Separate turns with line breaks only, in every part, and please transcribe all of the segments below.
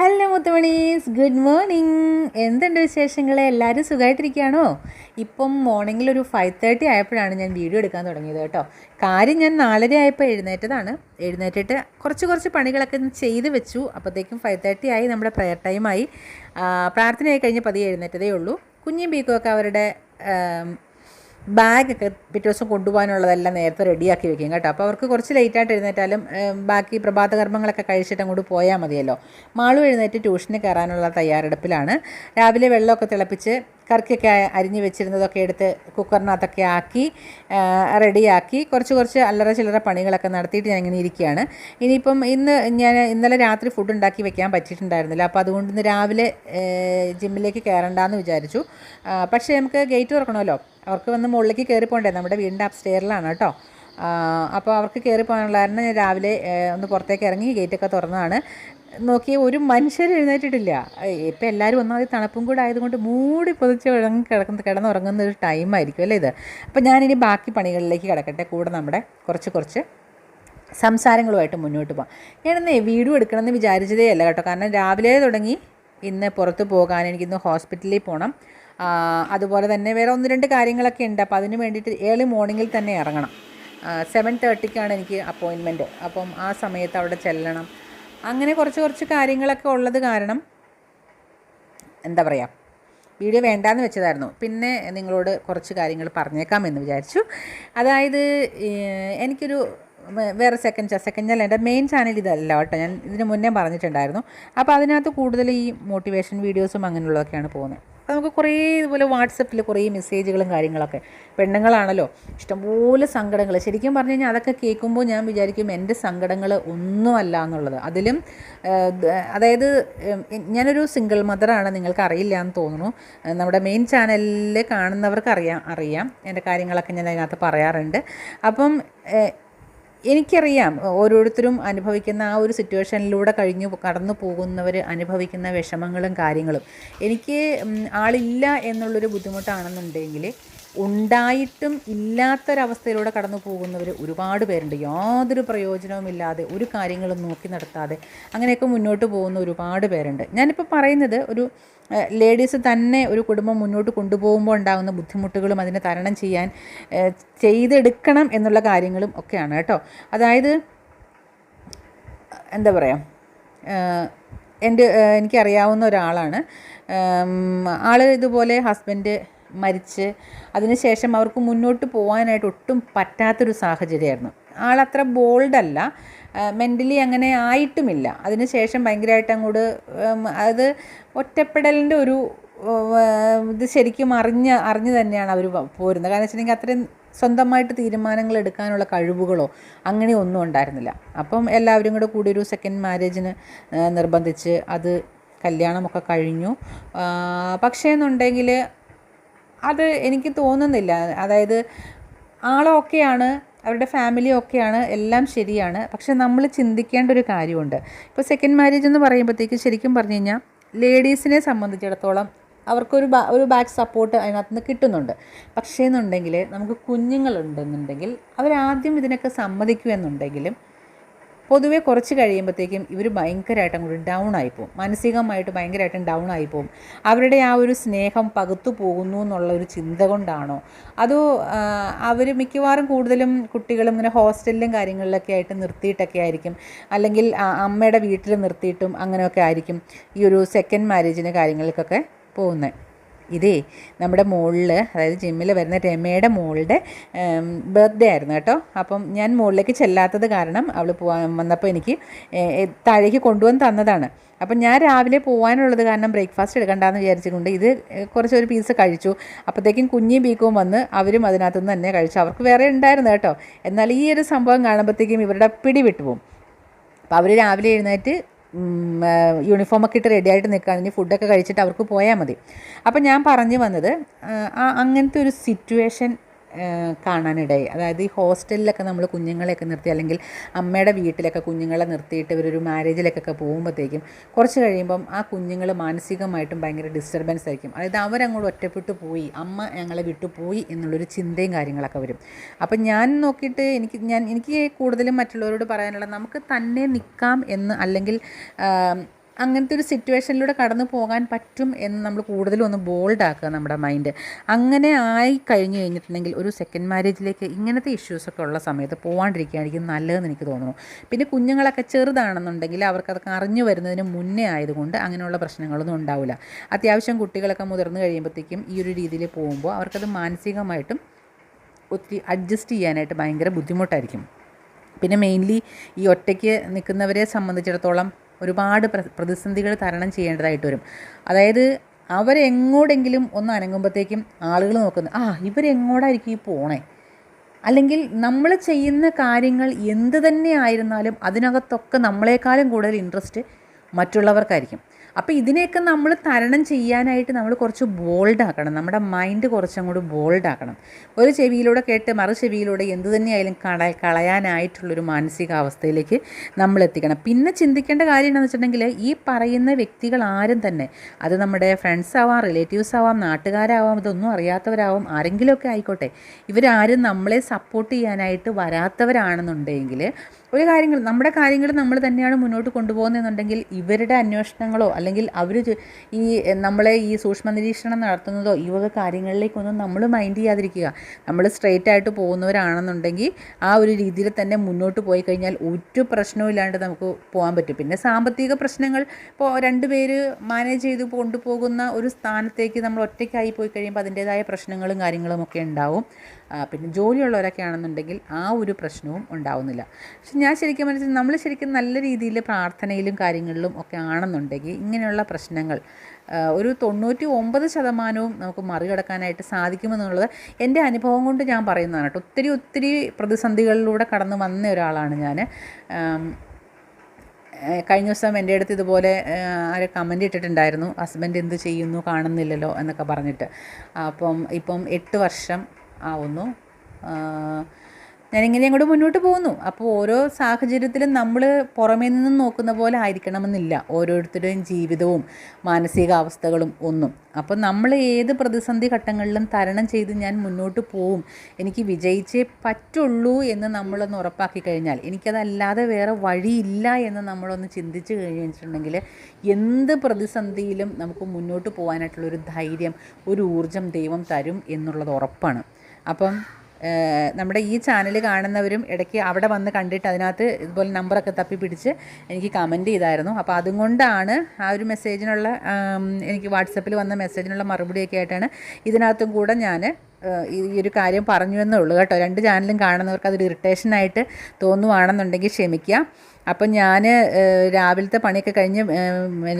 Hello മുത്തുമണീസ്. Good morning എന്തുണ്ട് വിശേഷങ്ങൾ എല്ലാവരും സുഖമായിട്ടിരിക്കുകയാണോ ഇപ്പം മോർണിംഗിൽ ഒരു ഫൈവ് തേർട്ടി ആയപ്പോഴാണ് ഞാൻ വീഡിയോ എടുക്കാൻ തുടങ്ങിയത് കേട്ടോ. കാര്യം ഞാൻ നാലര ആയപ്പോൾ എഴുന്നേറ്റതാണ്. എഴുന്നേറ്റിട്ട് കുറച്ച് കുറച്ച് പണികളൊക്കെ ചെയ്ത് വെച്ചു. അപ്പോഴത്തേക്കും ഫൈവ് തേർട്ടി ആയി നമ്മുടെ പ്രയർ ടൈമായി പ്രാർത്ഥനയായി കഴിഞ്ഞ് പതിയെ എഴുന്നേറ്റതേ ഉള്ളൂ. കുഞ്ഞും ബീക്കുമൊക്കെ അവരുടെ ബാഗൊക്കെ പിറ്റേ ദിവസം കൊണ്ടുപോകാനുള്ളതെല്ലാം നേരത്തെ റെഡിയാക്കി വെക്കും കേട്ടോ. അപ്പോൾ അവർക്ക് കുറച്ച് ലേറ്റായിട്ട് എഴുന്നേറ്റാലും ബാക്കി പ്രഭാത കർമ്മങ്ങളൊക്കെ കഴിച്ചിട്ട് അങ്ങോട്ട് പോയാൽ മതിയല്ലോ. മാളു എഴുന്നേറ്റ് ട്യൂഷന് കയറാനുള്ള തയ്യാറെടുപ്പിലാണ്. രാവിലെ വെള്ളമൊക്കെ തിളപ്പിച്ച് കറിക്കൊക്കെ അരിഞ്ഞ് വെച്ചിരുന്നതൊക്കെ എടുത്ത് കുക്കറിനകത്തൊക്കെ ആക്കി റെഡിയാക്കി കുറച്ച് കുറച്ച് അല്ലറ ചില്ലറ പണികളൊക്കെ നടത്തിയിട്ട് ഞാൻ ഇങ്ങനെ ഇരിക്കുകയാണ്. ഇനിയിപ്പം ഇന്ന് ഞാൻ ഇന്നലെ രാത്രി ഫുഡ് ഉണ്ടാക്കി വെക്കാൻ പറ്റിയിട്ടുണ്ടായിരുന്നില്ല. അപ്പോൾ അതുകൊണ്ട് ഇന്ന് രാവിലെ ജിമ്മിലേക്ക് കയറണ്ടെന്ന് വിചാരിച്ചു. പക്ഷേ നമുക്ക് ഗേറ്റ് തുറക്കണമല്ലോ. അവർക്ക് വന്ന് മുകളിലേക്ക് കയറി പോകണ്ടേ? നമ്മുടെ വീടിന്റെ അപ്സ്റ്റെയറിലാണ് കേട്ടോ. അപ്പോൾ അവർക്ക് കയറി പോകാനുള്ള കാരണം ഞാൻ രാവിലെ ഒന്ന് പുറത്തേക്ക് ഇറങ്ങി ഗേറ്റൊക്കെ തുറന്നതാണ്. നോക്കി ഒരു മനുഷ്യർ എഴുന്നേറ്റിട്ടില്ല. ഇപ്പം എല്ലാവരും ഒന്നാമത് തണുപ്പും കൂടെ ആയതുകൊണ്ട് മൂടി പൊതിച്ച് കിടന്ന് കിടക്കുന്ന കിടന്നുറങ്ങുന്ന ഒരു ടൈമായിരിക്കും അല്ലേ ഇത്? അപ്പം ഞാനിനി ബാക്കി പണികളിലേക്ക് കിടക്കട്ടെ. കൂടെ നമ്മുടെ കുറച്ച് കുറച്ച് സംസാരങ്ങളുമായിട്ട് മുന്നോട്ട് പോകാം ഞാനിന്ന് വീഡിയോ എടുക്കണമെന്ന് വിചാരിച്ചതേ അല്ല കേട്ടോ. കാരണം രാവിലെ തുടങ്ങി ഇന്ന് പുറത്ത് പോകാൻ എനിക്കിന്ന് ഹോസ്പിറ്റലിൽ പോകണം അതുപോലെ തന്നെ വേറെ ഒന്ന് രണ്ട് കാര്യങ്ങളൊക്കെ ഉണ്ട്. അപ്പോൾ അതിന് വേണ്ടിയിട്ട് ഏർലി മോർണിംഗിൽ തന്നെ ഇറങ്ങണം. സെവൻ തേർട്ടിക്കാണ് എനിക്ക് അപ്പോയിൻമെന്റ് അപ്പം ആ സമയത്ത് അവിടെ ചെല്ലണം. അങ്ങനെ കുറച്ച് കുറച്ച് കാര്യങ്ങളൊക്കെ ഉള്ളത് കാരണം എന്താ പറയുക വീഡിയോ വേണ്ടാന്ന് വെച്ചതായിരുന്നു. പിന്നെ നിങ്ങളോട് കുറച്ച് കാര്യങ്ങൾ പറഞ്ഞേക്കാം എന്ന് വിചാരിച്ചു. അതായത് എനിക്കൊരു വേറെ സെക്കൻഡ് സെക്കൻഡ് ചാനൽ എന്റെ മെയിൻ ചാനൽ ഇതല്ല കേട്ടോ. ഞാൻ ഇതിന് മുന്നേ പറഞ്ഞിട്ടുണ്ടായിരുന്നു. അപ്പോൾ അതിനകത്ത് കൂടുതൽ ഈ മോട്ടിവേഷൻ വീഡിയോസും അങ്ങനെയുള്ളതൊക്കെയാണ് പോകുന്നത്. അപ്പോൾ നമുക്ക് കുറേ ഇതുപോലെ വാട്സപ്പിൽ കുറേ മെസ്സേജുകളും കാര്യങ്ങളൊക്കെ. പെണ്ണുങ്ങളാണല്ലോ ഇഷ്ടംപോലെ സങ്കടങ്ങൾ. ശരിക്കും പറഞ്ഞു കഴിഞ്ഞാൽ അതൊക്കെ കേൾക്കുമ്പോൾ ഞാൻ വിചാരിക്കും എന്റെ സങ്കടങ്ങൾ ഒന്നുമല്ല എന്നുള്ളത്. അതിലും അതായത് ഞാനൊരു സിംഗിൾ മദറാണ് നിങ്ങൾക്ക് അറിയില്ല എന്ന് തോന്നുന്നു. നമ്മുടെ മെയിൻ ചാനലിൽ കാണുന്നവർക്ക് അറിയാം അറിയാം എന്റെ കാര്യങ്ങളൊക്കെ ഞാൻ അതിനകത്ത് പറയാറുണ്ട്. അപ്പം എനിക്കറിയാം ഓരോരുത്തരും അനുഭവിക്കുന്ന ആ ഒരു സിറ്റുവേഷനിലൂടെ കഴിഞ്ഞു കടന്നു പോകുന്നവർ അനുഭവിക്കുന്ന വിഷമങ്ങളും കാര്യങ്ങളും. എനിക്ക് ആളില്ല എന്നുള്ളൊരു ബുദ്ധിമുട്ടാണെന്നുണ്ടെങ്കിൽ ഉണ്ടായിട്ടും ഇല്ലാത്തൊരവസ്ഥയിലൂടെ കടന്നു പോകുന്നവർ ഒരുപാട് പേരുണ്ട്. യാതൊരു പ്രയോജനവുമില്ലാതെ ഒരു കാര്യങ്ങളും നോക്കി നടത്താതെ അങ്ങനെയൊക്കെ മുന്നോട്ട് പോകുന്ന ഒരുപാട് പേരുണ്ട്. ഞാനിപ്പോൾ പറയുന്നത് ഒരു ലേഡീസ് തന്നെ ഒരു കുടുംബം മുന്നോട്ട് കൊണ്ടുപോകുമ്പോൾ ഉണ്ടാകുന്ന ബുദ്ധിമുട്ടുകളും അതിനെ തരണം ചെയ്യാൻ ചെയ്തെടുക്കണം എന്നുള്ള കാര്യങ്ങളും ഒക്കെയാണ് കേട്ടോ. അതായത് എന്താ പറയുക എന്റെ എനിക്കറിയാവുന്ന ഒരാളാണ്. ആൾ ഇതുപോലെ ഹസ്ബൻഡ് മരിച്ച് അതിനുശേഷം അവർക്ക് മുന്നോട്ട് പോകാനായിട്ട് ഒട്ടും പറ്റാത്തൊരു സാഹചര്യമായിരുന്നു. ആളത്ര ബോൾഡല്ല. മെന്റലി അങ്ങനെ ആയിട്ടുമില്ല. അതിനുശേഷം ഭയങ്കരമായിട്ട് അങ്ങോട്ട് അത് ഒറ്റപ്പെടലിന്റെ ഒരു ഇത് ശരിക്കും അറിഞ്ഞ് അറിഞ്ഞ് തന്നെയാണ് അവർ പോരുന്നത്. കാരണം വെച്ചിട്ടുണ്ടെങ്കിൽ അത്രയും സ്വന്തമായിട്ട് തീരുമാനങ്ങൾ എടുക്കാനുള്ള കഴിവുകളോ അങ്ങനെ ഒന്നും ഉണ്ടായിരുന്നില്ല. അപ്പം എല്ലാവരും കൂടെ കൂടി ഒരു സെക്കൻഡ് മാരേജിന് നിർബന്ധിച്ച് അത് കല്യാണമൊക്കെ കഴിഞ്ഞു. പക്ഷേ എന്നുണ്ടെങ്കിൽ അത് എനിക്ക് തോന്നുന്നില്ല. അതായത് ആളൊക്കെയാണ് അവരുടെ ഫാമിലി ഒക്കെയാണ് എല്ലാം ശരിയാണ്. പക്ഷെ നമ്മൾ ചിന്തിക്കേണ്ട ഒരു കാര്യമുണ്ട്. ഇപ്പോൾ സെക്കൻഡ് മാരേജ് എന്ന് പറയുമ്പോഴത്തേക്ക് ശരിക്കും പറഞ്ഞു കഴിഞ്ഞാൽ ലേഡീസിനെ സംബന്ധിച്ചിടത്തോളം അവർക്കൊരു ബാ ഒരു ബാക്ക് സപ്പോർട്ട് അതിനകത്ത് നിന്ന് കിട്ടുന്നുണ്ട്. പക്ഷേ എന്നുണ്ടെങ്കിൽ നമുക്ക് കുഞ്ഞുങ്ങളുണ്ടെന്നുണ്ടെങ്കിൽ അവരാദ്യം ഇതിനൊക്കെ സമ്മതിക്കുമെന്നുണ്ടെങ്കിലും പൊതുവേ കുറച്ച് കഴിയുമ്പോഴത്തേക്കും ഇവർ ഭയങ്കരമായിട്ട് അങ്ങോട്ട് ഡൗൺ ആയിപ്പോവും മാനസികമായിട്ട് ഭയങ്കരമായിട്ടും ഡൗൺ ആയിപ്പോവും അവരുടെ ആ ഒരു സ്നേഹം പകുത്തു പോകുന്നു എന്നുള്ള ഒരു ചിന്ത കൊണ്ടാണോ? അതോ അവർ മിക്കവാറും കൂടുതലും കുട്ടികളും ഇങ്ങനെ ഹോസ്റ്റലിലും കാര്യങ്ങളിലൊക്കെ ആയിട്ട് നിർത്തിയിട്ടൊക്കെ ആയിരിക്കും? അല്ലെങ്കിൽ അമ്മയുടെ വീട്ടിൽ നിർത്തിയിട്ടും അങ്ങനെയൊക്കെ ആയിരിക്കും ഈ ഒരു സെക്കൻഡ് മാരേജിന് കാര്യങ്ങൾക്കൊക്കെ പോകുന്നത്? ഇതേ നമ്മുടെ മുകളിൽ അതായത് ജിമ്മിൽ വരുന്ന രമയുടെ മോളുടെ ബർത്ത്ഡേ ആയിരുന്നു കേട്ടോ. അപ്പം ഞാൻ മുകളിലേക്ക് ചെല്ലാത്തത് കാരണം അവൾ പോകാൻ വന്നപ്പോൾ എനിക്ക് താഴേക്ക് കൊണ്ടുവന്ന് തന്നതാണ്. അപ്പം ഞാൻ രാവിലെ പോകാനുള്ളത് കാരണം ബ്രേക്ക്ഫാസ്റ്റ് എടുക്കണ്ടെന്ന് വിചാരിച്ചുകൊണ്ട് ഇത് കുറച്ചൊരു പീസ് കഴിച്ചു. അപ്പോഴത്തേക്കും കുഞ്ഞും ബീക്കും വന്ന് അവരും അതിനകത്തുനിന്ന് തന്നെ കഴിച്ചു. അവർക്ക് വേറെ ഉണ്ടായിരുന്നു കേട്ടോ. എന്നാൽ ഈ ഒരു സംഭവം കാണുമ്പോഴത്തേക്കും ഇവരുടെ പിടി വിട്ടുപോകും. അപ്പോൾ അവർ രാവിലെ എഴുന്നേറ്റ് യൂണിഫോമൊക്കെ ഇട്ട് റെഡി ആയിട്ട് നിൽക്കുകയാണ് ഇനി ഫുഡൊക്കെ കഴിച്ചിട്ട് അവർക്ക് പോയാൽ മതി. അപ്പം ഞാൻ പറഞ്ഞു വന്നത് അങ്ങനത്തെ ഒരു സിറ്റുവേഷൻ കാണാനിടയായി. അതായത് ഈ ഹോസ്റ്റലിലൊക്കെ നമ്മൾ കുഞ്ഞുങ്ങളെയൊക്കെ നിർത്തി അല്ലെങ്കിൽ അമ്മയുടെ വീട്ടിലൊക്കെ കുഞ്ഞുങ്ങളെ നിർത്തിയിട്ട് ഇവരൊരു മാരേജിലേക്കൊക്കെ പോകുമ്പോഴത്തേക്കും കുറച്ച് കഴിയുമ്പം ആ കുഞ്ഞുങ്ങൾ മാനസികമായിട്ടും ഭയങ്കര ഡിസ്റ്റർബൻസ് ആയിരിക്കും. അതായത് അവരങ്ങോട്ട് ഒറ്റപ്പെട്ടു പോയി അമ്മ ഞങ്ങളെ വിട്ടു പോയി എന്നുള്ളൊരു ചിന്തയും കാര്യങ്ങളൊക്കെ വരും. അപ്പം ഞാൻ നോക്കിയിട്ട് എനിക്ക് ഞാൻ എനിക്ക് കൂടുതലും മറ്റുള്ളവരോട് പറയാനുള്ളത് നമുക്ക് തന്നെ നിൽക്കാം എന്ന് അല്ലെങ്കിൽ അങ്ങനത്തെ ഒരു സിറ്റുവേഷനിലൂടെ കടന്നു പോകാൻ പറ്റും എന്ന് നമ്മൾ കൂടുതലും ഒന്ന് ബോൾഡ് ആക്കുക നമ്മുടെ മൈൻഡ്. അങ്ങനെ ആയി കഴിഞ്ഞു കഴിഞ്ഞിട്ടുണ്ടെങ്കിൽ ഒരു സെക്കൻഡ് മാരേജിലേക്ക് ഇങ്ങനത്തെ ഇഷ്യൂസൊക്കെ ഉള്ള സമയത്ത് പോകാണ്ടിരിക്കുകയായിരിക്കും നല്ലതെന്ന് എനിക്ക് തോന്നുന്നു. പിന്നെ കുഞ്ഞുങ്ങളൊക്കെ ചെറുതാണെന്നുണ്ടെങ്കിൽ അവർക്കതൊക്കെ അറിഞ്ഞു വരുന്നതിന് മുന്നേ ആയതുകൊണ്ട് അങ്ങനെയുള്ള പ്രശ്നങ്ങളൊന്നും ഉണ്ടാവില്ല. അത്യാവശ്യം കുട്ടികളൊക്കെ മുതിർന്നു കഴിയുമ്പോഴത്തേക്കും ഈ ഒരു രീതിയിൽ പോകുമ്പോൾ അവർക്കത് മാനസികമായിട്ടും ഒത്തിരി അഡ്ജസ്റ്റ് ചെയ്യാനായിട്ട് ഭയങ്കര ബുദ്ധിമുട്ടായിരിക്കും. പിന്നെ മെയിൻലി ഈ ഒറ്റയ്ക്ക് നിൽക്കുന്നവരെ സംബന്ധിച്ചിടത്തോളം ഒരുപാട് പ്ര- പ്രതിസന്ധികൾ തരണം ചെയ്യേണ്ടതായിട്ട് വരും. അതായത് അവരെങ്ങോടെങ്കിലും ഒന്ന് അനങ്ങുമ്പോഴത്തേക്കും ആളുകൾ നോക്കുന്നത് ആ ഇവരെങ്ങോടായിരിക്കും ഈ പോണേ? അല്ലെങ്കിൽ നമ്മൾ ചെയ്യുന്ന കാര്യങ്ങൾ എന്ത് തന്നെ ആയിരുന്നാലും അതിനകത്തൊക്കെ നമ്മളെക്കാളും കൂടുതൽ ഇൻട്രസ്റ്റ് മറ്റുള്ളവർക്കായിരിക്കും. അപ്പോൾ ഇതിനെയൊക്കെ നമ്മൾ തരണം ചെയ്യാനായിട്ട് നമ്മൾ കുറച്ച് ബോൾഡ് ആക്കണം. നമ്മുടെ മൈൻഡ് കുറച്ചും കൂടി ബോൾഡ് ആക്കണം. ഒരു ചെവിയിലൂടെ കേട്ട് മറു ചെവിയിലൂടെ എന്ത് തന്നെയായാലും കള കളയാനായിട്ടുള്ളൊരു മാനസികാവസ്ഥയിലേക്ക് നമ്മൾ എത്തിക്കണം. പിന്നെ ചിന്തിക്കേണ്ട കാര്യം എന്താണെന്ന് വെച്ചിട്ടുണ്ടെങ്കിൽ ഈ പറയുന്ന വ്യക്തികൾ ആരും തന്നെ അത് നമ്മുടെ ഫ്രണ്ട്സ് ആവാം റിലേറ്റീവ്സ് ആവാം നാട്ടുകാരാവാം ഇതൊന്നും അറിയാത്തവരാവാം ആരെങ്കിലുമൊക്കെ ആയിക്കോട്ടെ ഇവരാരും നമ്മളെ സപ്പോർട്ട് ചെയ്യാനായിട്ട് വരാത്തവരാണെന്നുണ്ടെങ്കിൽ ഒരു കാര്യങ്ങൾ നമ്മുടെ കാര്യങ്ങൾ നമ്മൾ തന്നെയാണ് മുന്നോട്ട് കൊണ്ടുപോകുന്നതെന്നുണ്ടെങ്കിൽ ഇവരുടെ അന്വേഷണങ്ങളോ അല്ലെങ്കിൽ അവർ ഈ നമ്മളെ ഈ സൂക്ഷ്മ നിരീക്ഷണം നടത്തുന്നതോ ഈ വക കാര്യങ്ങളിലേക്കൊന്നും നമ്മൾ മൈൻഡ് ചെയ്യാതിരിക്കുക. നമ്മൾ സ്ട്രെയിറ്റ് ആയിട്ട് പോകുന്നവരാണെന്നുണ്ടെങ്കിൽ ആ ഒരു രീതിയിൽ തന്നെ മുന്നോട്ട് പോയി കഴിഞ്ഞാൽ ഒരു പ്രശ്നവും ഇല്ലാണ്ട് നമുക്ക് പോകാൻ പറ്റും. പിന്നെ സാമ്പത്തിക പ്രശ്നങ്ങൾ ഇപ്പോൾ രണ്ട് പേര് മാനേജ് ചെയ്ത് കൊണ്ടുപോകുന്ന ഒരു സ്ഥാനത്തേക്ക് നമ്മൾ ഒറ്റയ്ക്കായി പോയി കഴിയുമ്പോൾ അതിന്റേതായ പ്രശ്നങ്ങളും കാര്യങ്ങളും ഒക്കെ ഉണ്ടാവും. പിന്നെ ജോലിയുള്ളവരൊക്കെ ആണെന്നുണ്ടെങ്കിൽ ആ ഒരു പ്രശ്നവും ഉണ്ടാവുന്നില്ല. പക്ഷെ ഞാൻ ശരിക്കും മനസ്സിൽ നമ്മൾ ശരിക്കും നല്ല രീതിയിൽ പ്രാർത്ഥനയിലും കാര്യങ്ങളിലും ഒക്കെ ആണെന്നുണ്ടെങ്കിൽ ഇങ്ങനെയുള്ള പ്രശ്നങ്ങൾ. ഒരു തൊണ്ണൂറ്റി ഒമ്പത് ശതമാനവും നമുക്ക് മറികടക്കാനായിട്ട് സാധിക്കുമെന്നുള്ളത് എന്റെ അനുഭവം കൊണ്ട് ഞാൻ പറയുന്നതാണ് കേട്ടോ. ഒത്തിരി ഒത്തിരി പ്രതിസന്ധികളിലൂടെ കടന്നു വന്ന ഒരാളാണ് ഞാൻ. കഴിഞ്ഞ ദിവസം എന്റെ അടുത്ത് ഇതുപോലെ ആരെ കമന്റ് ഇട്ടിട്ടുണ്ടായിരുന്നു. ഹസ്ബൻഡ് എന്ത് ചെയ്യുന്നു കാണുന്നില്ലല്ലോ എന്നൊക്കെ പറഞ്ഞിട്ട്. അപ്പം ഇപ്പം എട്ട് വർഷം ആവുന്നു. ഞാനിങ്ങനെ അങ്ങോട്ട് മുന്നോട്ട് പോകുന്നു. അപ്പോൾ ഓരോ സാഹചര്യത്തിലും നമ്മൾ പുറമേ നിന്നും നോക്കുന്ന പോലെ ആയിരിക്കണമെന്നില്ല. ഓരോരുത്തരുടെയും ജീവിതവും മാനസികാവസ്ഥകളും ഒന്നും. അപ്പം നമ്മൾ ഏത് പ്രതിസന്ധി ഘട്ടങ്ങളിലും തരണം ചെയ്ത് ഞാൻ മുന്നോട്ട് പോവും എനിക്ക് വിജയിച്ചേ പറ്റുള്ളൂ എന്ന് നമ്മളൊന്ന് ഉറപ്പാക്കി കഴിഞ്ഞാൽ എനിക്കതല്ലാതെ വേറെ വഴിയില്ല എന്ന് നമ്മളൊന്ന് ചിന്തിച്ച് കഴിഞ്ഞിട്ടുണ്ടെങ്കിൽ എന്ത് പ്രതിസന്ധിയിലും നമുക്ക് മുന്നോട്ട് പോകാനായിട്ടുള്ളൊരു ധൈര്യം ഒരു ഊർജം ദൈവം തരും എന്നുള്ളത് ഉറപ്പാണ്. അപ്പം നമ്മുടെ ഈ ചാനൽ കാണുന്നവരും ഇടയ്ക്ക് അവിടെ വന്ന് കണ്ടിട്ട് അതിനകത്ത് ഇതുപോലെ നമ്പറൊക്കെ തപ്പി പിടിച്ച് എനിക്ക് കമന്റ് ചെയ്തായിരുന്നു. അപ്പോൾ അതുകൊണ്ടാണ് ആ ഒരു മെസ്സേജിനുള്ള എനിക്ക് വാട്സപ്പിൽ വന്ന മെസ്സേജിനുള്ള മറുപടിയൊക്കെ ആയിട്ടാണ് ഇതിനകത്തും കൂടെ ഞാൻ ഈ ഒരു കാര്യം പറഞ്ഞു എന്നേ ഉള്ളൂ കേട്ടോ. രണ്ട് ചാനലും കാണുന്നവർക്ക് അതൊരു ഇറിറ്റേഷനായിട്ട് തോന്നുവാണെന്നുണ്ടെങ്കിൽ ക്ഷമിക്കുക അപ്പം ഞാൻ രാവിലത്തെ പണിയൊക്കെ കഴിഞ്ഞ്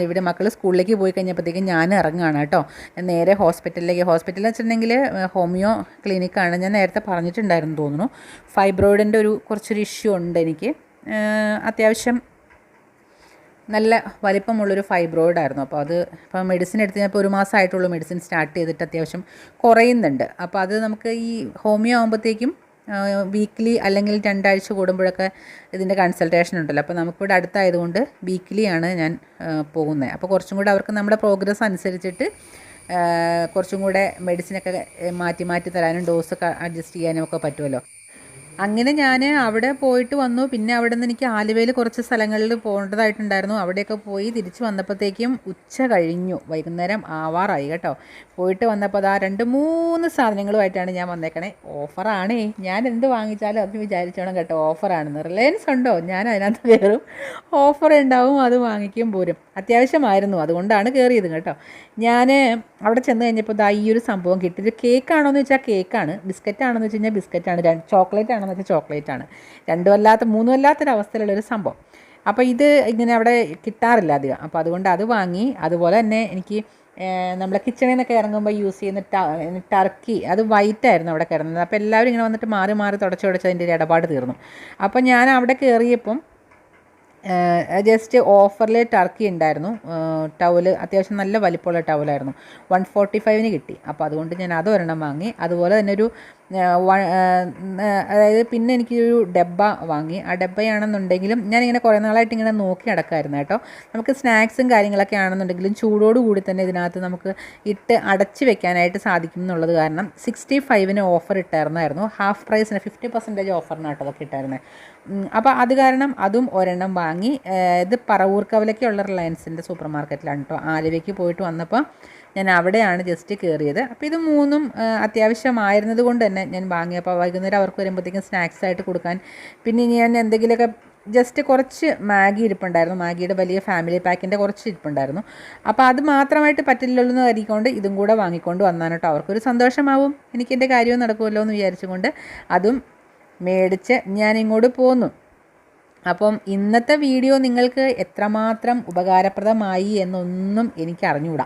ഇവിടെ മക്കൾ സ്കൂളിലേക്ക് പോയി കഴിഞ്ഞപ്പോഴത്തേക്കും ഞാൻ ഇറങ്ങുകയാണ് കേട്ടോ. ഞാൻ നേരെ ഹോസ്പിറ്റലിലേക്ക് ഹോസ്പിറ്റലിൽ വെച്ചിട്ടുണ്ടെങ്കിൽ ഹോമിയോ ക്ലിനിക്കാണ്. ഞാൻ നേരത്തെ പറഞ്ഞിട്ടുണ്ടായിരുന്നു തോന്നുന്നു. ഫൈബ്രോയിഡിന്റെ ഒരു കുറച്ചൊരു ഇഷ്യൂ ഉണ്ട് എനിക്ക്. അത്യാവശ്യം നല്ല വലിപ്പമുള്ളൊരു ഫൈബ്രോയിഡ് ആയിരുന്നു. അപ്പോൾ അത് ഇപ്പോൾ മെഡിസിൻ എടുത്ത് കഴിഞ്ഞപ്പോൾ ഒരു മാസമായിട്ടുള്ളൂ മെഡിസിൻ സ്റ്റാർട്ട് ചെയ്തിട്ട് അത്യാവശ്യം കുറയുന്നുണ്ട്. അപ്പോൾ അത് നമുക്ക് ഈ ഹോമിയോ ആകുമ്പോഴത്തേക്കും വീക്ക്ലി അല്ലെങ്കിൽ രണ്ടാഴ്ച കൂടുമ്പോഴൊക്കെ ഇതിന്റെ കൺസൾട്ടേഷൻ ഉണ്ടല്ലോ. അപ്പോൾ നമുക്കിവിടെ അടുത്തായതുകൊണ്ട് വീക്ക്ലിയാണ് ഞാൻ പോകുന്നത് അപ്പോൾ കുറച്ചും കൂടെ അവർക്ക് നമ്മുടെ പ്രോഗ്രസ് അനുസരിച്ചിട്ട് കുറച്ചും കൂടെ മെഡിസിനൊക്കെ മാറ്റി മാറ്റി തരാനും ഡോസൊക്കെ അഡ്ജസ്റ്റ് ചെയ്യാനും ഒക്കെ പറ്റുമല്ലോ. അങ്ങനെ ഞാൻ അവിടെ പോയിട്ട് വന്നു. പിന്നെ അവിടെ നിന്ന് എനിക്ക് ആലുവയിൽ കുറച്ച് സ്ഥലങ്ങളിൽ പോകേണ്ടതായിട്ടുണ്ടായിരുന്നു. അവിടെയൊക്കെ പോയി തിരിച്ചു വന്നപ്പോഴത്തേക്കും ഉച്ച കഴിഞ്ഞു. വൈകുന്നേരം ആവാറായി കേട്ടോ. പോയിട്ട് വന്നപ്പോൾ അതാ രണ്ട് മൂന്ന് സാധനങ്ങളുമായിട്ടാണ് ഞാൻ വന്നേക്കണേ. ഓഫറാണേ. ഞാൻ എന്ത് വാങ്ങിച്ചാലും അത് വിചാരിച്ചോണം കേട്ടോ. ഓഫറാണെന്ന് റിലയൻസ് ഉണ്ടോ? ഞാൻ അതിനകത്ത് കയറും ഓഫർ ഉണ്ടാവും അത് വാങ്ങിക്കും പോരും. അത്യാവശ്യമായിരുന്നു. അതുകൊണ്ടാണ് കയറിയത് കേട്ടോ. ഞാൻ അവിടെ ചെന്ന് കഴിഞ്ഞപ്പോൾ ദാ ഈ ഒരു സംഭവം കിട്ടി. ഇത് കേക്കാണോ എന്ന് വെച്ചാൽ കേക്കാണ് ബിസ്ക്കറ്റ് ആണോ. എന്ന് വെച്ച് കഴിഞ്ഞാൽ ബിസ്ക്കറ്റാണ്. ചോക്ലേറ്റ് ആണോ എന്ന് ചോക്ലേറ്റാണ് രണ്ടും അല്ലാത്ത മൂന്നും അല്ലാത്തൊരവസ്ഥയിലുള്ളൊരു സംഭവം. അപ്പോൾ ഇത് ഇങ്ങനെ അവിടെ കിട്ടാറില്ല അധികം. അപ്പോൾ അതുകൊണ്ട് അത് വാങ്ങി അതുപോലെ തന്നെ എനിക്ക് നമ്മളെ കിച്ചണിൽ നിന്നൊക്കെ ഇറങ്ങുമ്പോൾ യൂസ് ചെയ്യുന്ന ടർക്കി അത് വൈറ്റ് ആയിരുന്നു അവിടെ കിടന്നത്. അപ്പോൾ എല്ലാവരും ഇങ്ങനെ വന്നിട്ട് മാറി മാറി തുടച്ച് തുടച്ച് അതിന്റെ ഒരു ഇടപാട് തീർന്നു. അപ്പോൾ ഞാൻ അവിടെ കയറിയപ്പം ജസ്റ്റ് ഓഫറിൽ ടർക്കി ഉണ്ടായിരുന്നു. ടവൽ അത്യാവശ്യം നല്ല വലിപ്പമുള്ള ടവലായിരുന്നു വൺ ഫോർട്ടി ഫൈവിന് കിട്ടി. അപ്പോൾ അതുകൊണ്ട് ഞാൻ അതൊരെണ്ണം വാങ്ങി. അതുപോലെ തന്നെ ഒരു അതായത് പിന്നെ എനിക്കൊരു ഡബ്ബ വാങ്ങി. ആ ഡബ്ബയാണെന്നുണ്ടെങ്കിലും ഞാനിങ്ങനെ കുറേ നാളായിട്ട് ഇങ്ങനെ നോക്കി നടക്കായിരുന്നു കേട്ടോ. നമുക്ക് സ്നാക്സും കാര്യങ്ങളൊക്കെ ആണെന്നുണ്ടെങ്കിലും ചൂടോട് കൂടി തന്നെ ഇതിനകത്ത് നമുക്ക് ഇട്ട് അടച്ച് വെക്കാനായിട്ട് സാധിക്കും എന്നുള്ളത് കാരണം സിക്സ്റ്റി ഫൈവിന് ഓഫർ ഇട്ടായിരുന്നായിരുന്നു. ഹാഫ് പ്രൈസിന് ഫിഫ്റ്റി പെർസെന്റേജ് ഓഫറിന് കേട്ടോ അതൊക്കെ ഇട്ടായിരുന്നത് അപ്പോൾ അത് കാരണം അതും ഒരെണ്ണം വാങ്ങി. ഇത് പറവൂർക്കവലയ്ക്കുള്ള റിലയൻസിന്റെ സൂപ്പർ മാർക്കറ്റിലാണ് കേട്ടോ. ആലുവയ്ക്ക് പോയിട്ട് വന്നപ്പോൾ ഞാൻ അവിടെയാണ് ജസ്റ്റ് കയറിയത് അപ്പോൾ ഇത് മൂന്നും അത്യാവശ്യമായിരുന്നത് കൊണ്ട് തന്നെ ഞാൻ വാങ്ങിയപ്പോൾ വൈകുന്നേരം അവർക്ക് വരുമ്പോഴത്തേക്കും സ്നാക്സ് ആയിട്ട് കൊടുക്കാൻ. പിന്നെ ഞാൻ എന്തെങ്കിലുമൊക്കെ ജസ്റ്റ് കുറച്ച് മാഗി ഇരിപ്പുണ്ടായിരുന്നു. മാഗിയുടെ വലിയ ഫാമിലി പാക്കിന്റെ കുറച്ച് ഇരിപ്പുണ്ടായിരുന്നു. അപ്പോൾ അത് മാത്രമായിട്ട് പറ്റില്ലല്ലോ എന്ന് കരുതിക്കൊണ്ട് ഇതും കൂടെ വാങ്ങിക്കൊണ്ട് വന്നാണ് കേട്ടോ. അവർക്കൊരു സന്തോഷമാവും. എനിക്ക് എന്റെ കാര്യവും നടക്കുമല്ലോ എന്ന് വിചാരിച്ചുകൊണ്ട് അതും മേടിച്ച് ഞാൻ ഇങ്ങോട്ട് പോന്നു. അപ്പം ഇന്നത്തെ വീഡിയോ നിങ്ങൾക്ക് എത്രമാത്രം ഉപകാരപ്രദമായി എന്നൊന്നും എനിക്ക് അറിഞ്ഞുകൂടാ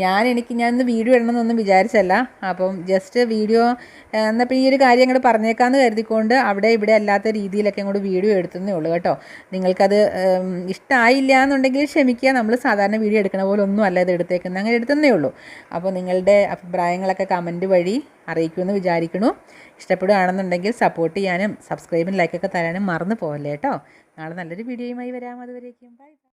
ഞാൻ എനിക്ക് ഞാൻ ഇന്ന് വീഡിയോ ഇടണമെന്നൊന്നും വിചാരിച്ചല്ല. അപ്പം ജസ്റ്റ് വീഡിയോ എന്നാൽ പിന്നെ ഈ ഒരു കാര്യം അങ്ങോട്ട് പറഞ്ഞേക്കാമെന്ന് കരുതിക്കൊണ്ട് അവിടെ ഇവിടെ അല്ലാത്ത രീതിയിലൊക്കെ അങ്ങോട്ട് വീഡിയോ എടുത്തതേ ഉള്ളൂ കേട്ടോ. നിങ്ങൾക്കത് ഇഷ്ടമായില്ല എന്നുണ്ടെങ്കിൽ ക്ഷമിക്കുക. നമ്മൾ സാധാരണ വീഡിയോ എടുക്കുന്ന പോലെ ഒന്നും അല്ല ഇത് എടുത്തേക്കുന്നത് അങ്ങനെ എടുത്തതേ ഉള്ളൂ. അപ്പോൾ നിങ്ങളുടെ അഭിപ്രായങ്ങളൊക്കെ കമന്റ് വഴി അറിയിക്കുമെന്ന് വിചാരിക്കണു ഇഷ്ടപ്പെടുകയാണെന്നുണ്ടെങ്കിൽ സപ്പോർട്ട് ചെയ്യാനും സബ്സ്ക്രൈബും ലൈക്കൊക്കെ തരാനും മറന്നു പോകല്ലേ കേട്ടോ. നാളെ നല്ലൊരു വീഡിയോയുമായി വരാം. അതുവരേക്കും. ബൈ